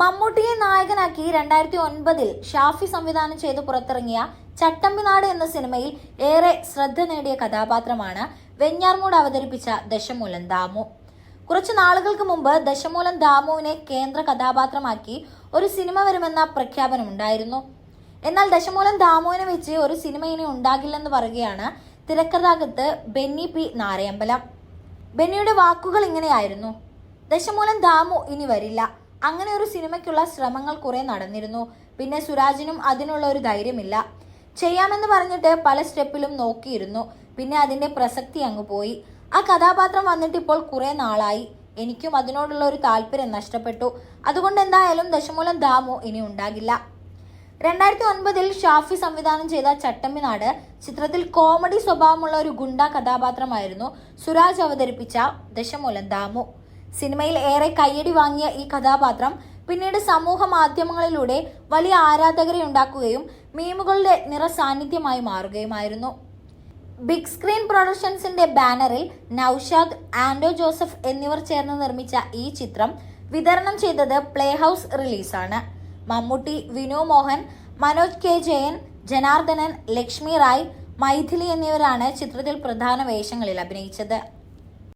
മമ്മൂട്ടിയെ നായകനാക്കി രണ്ടായിരത്തി ഒൻപതിൽ ഷാഫി സംവിധാനം ചെയ്ത് പുറത്തിറങ്ങിയ ചട്ടമ്പിനാട് എന്ന സിനിമയിൽ ഏറെ ശ്രദ്ധ നേടിയ കഥാപാത്രമാണ് വെഞ്ഞാർമൂട് അവതരിപ്പിച്ച ദശമൂലൻ ദാമു. കുറച്ചു നാളുകൾക്ക് മുമ്പ് ദശമൂലൻ ദാമുവിനെ കേന്ദ്ര കഥാപാത്രമാക്കി ഒരു സിനിമ വരുമെന്ന പ്രഖ്യാപനം ഉണ്ടായിരുന്നു. എന്നാൽ ദശമൂലൻ ദാമുവിനെ വെച്ച് ഒരു സിനിമ ഇനി ഉണ്ടാകില്ലെന്ന് പറയുകയാണ് തിരക്കഥാകൃത്ത് ബെന്നി പി നാരയമ്പലം. ബെന്നിയുടെ വാക്കുകൾ ഇങ്ങനെയായിരുന്നു. ദശമൂലൻ ദാമു ഇനി വരില്ല. അങ്ങനെ ഒരു സിനിമയ്ക്കുള്ള ശ്രമങ്ങൾ കുറേ നടന്നിരുന്നു. പിന്നെ സുരാജിനും അതിനുള്ള ഒരു ധൈര്യമില്ല. ചെയ്യാമെന്ന് പറഞ്ഞിട്ട് പല സ്റ്റെപ്പിലും നോക്കിയിരുന്നു. പിന്നെ അതിന്റെ പ്രസക്തി അങ്ങ് പോയി. ആ കഥാപാത്രം വന്നിട്ട് ഇപ്പോൾ കുറേ നാളായി. എനിക്കും അതിനോടുള്ള ഒരു താല്പര്യം നഷ്ടപ്പെട്ടു. അതുകൊണ്ട് എന്തായാലും ദശമൂലം ദാമു ഇനി ഉണ്ടാകില്ല. രണ്ടായിരത്തി ഒൻപതിൽ ഷാഫി സംവിധാനം ചെയ്ത ചട്ടമ്പിനാട് ചിത്രത്തിൽ കോമഡി സ്വഭാവമുള്ള ഒരു ഗുണ്ട കഥാപാത്രമായിരുന്നു സുരാജ് അവതരിപ്പിച്ച ദശമൂലം ദാമു. സിനിമയിൽ ഏറെ കയ്യടി വാങ്ങിയ ഈ കഥാപാത്രം പിന്നീട് സമൂഹ മാധ്യമങ്ങളിലൂടെ വലിയ ആരാധകരെ ഉണ്ടാക്കുകയും മീമുകളുടെ നിറ സാന്നിധ്യമായി മാറുകയുമായിരുന്നു. ബിഗ് സ്ക്രീൻ പ്രൊഡക്ഷൻസിന്റെ ബാനറിൽ നൌഷാദ് ആൻഡോ ജോസഫ് എന്നിവർ ചേർന്ന് നിർമ്മിച്ച ഈ ചിത്രം വിതരണം ചെയ്തത് പ്ലേ ഹൗസ് റിലീസാണ്. മമ്മൂട്ടി വിനു മോഹൻ മനോജ് കെ ജയൻ ജനാർദ്ദനൻ ലക്ഷ്മി റായ് മൈഥിലി എന്നിവരാണ് ചിത്രത്തിൽ പ്രധാന വേഷങ്ങളിൽ അഭിനയിച്ചത്.